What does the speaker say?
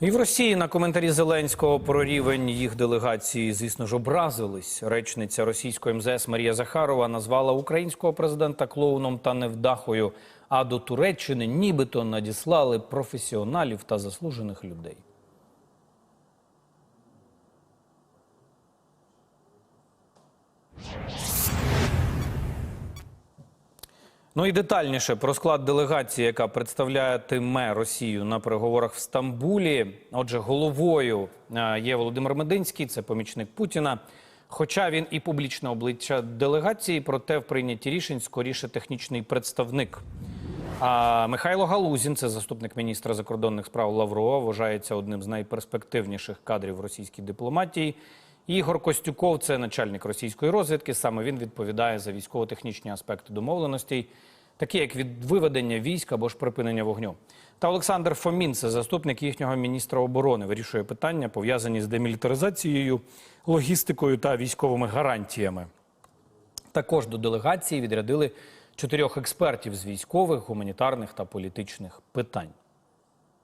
І в Росії на коментарі Зеленського про рівень їх делегації, звісно ж, образились. Речниця російської МЗС Марія Захарова назвала українського президента клоуном та невдахою. А до Туреччини нібито надіслали професіоналів та заслужених людей. Ну і детальніше про склад делегації, яка представлятиме Росію на переговорах в Стамбулі. Отже, головою е, є Володимир Мединський, це помічник Путіна. Хоча він і публічне обличчя делегації, проте в прийнятті рішень скоріше технічний представник. А Михайло Галузін, це заступник міністра закордонних справ Лаврова, вважається одним з найперспективніших кадрів російській дипломатії. Ігор Костюков це начальник російської розвідки. Саме він відповідає за військово-технічні аспекти домовленостей, такі як від виведення військ або ж припинення вогню. Та Олександр Фомін, це заступник їхнього міністра оборони, вирішує питання, пов'язані з демілітаризацією, логістикою та військовими гарантіями. Також до делегації відрядили чотирьох експертів з військових, гуманітарних та політичних питань.